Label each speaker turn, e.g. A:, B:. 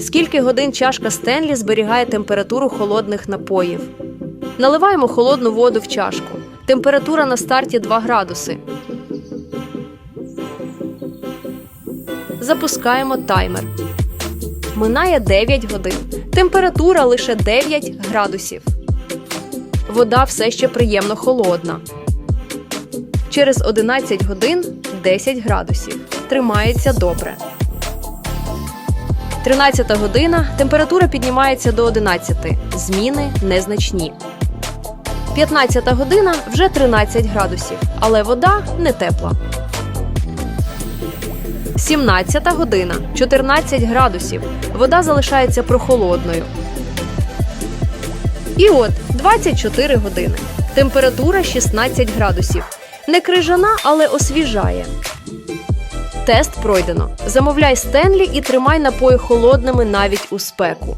A: Скільки годин чашка Стенлі зберігає температуру холодних напоїв? Наливаємо холодну воду в чашку. Температура на старті 2 градуси. Запускаємо таймер. Минає 9 годин. Температура лише 9 градусів. Вода все ще приємно холодна. Через 11 годин 10 градусів. Тримається добре. 13 година. Температура піднімається до 11. Зміни незначні. 15 година вже 13 градусів, але вода не тепла. 17 година 14 градусів. Вода залишається прохолодною. І от 24 години. Температура 16 градусів. Не крижана, але освіжає. Тест пройдено. Замовляй Стенлі і тримай напої холодними навіть у спеку.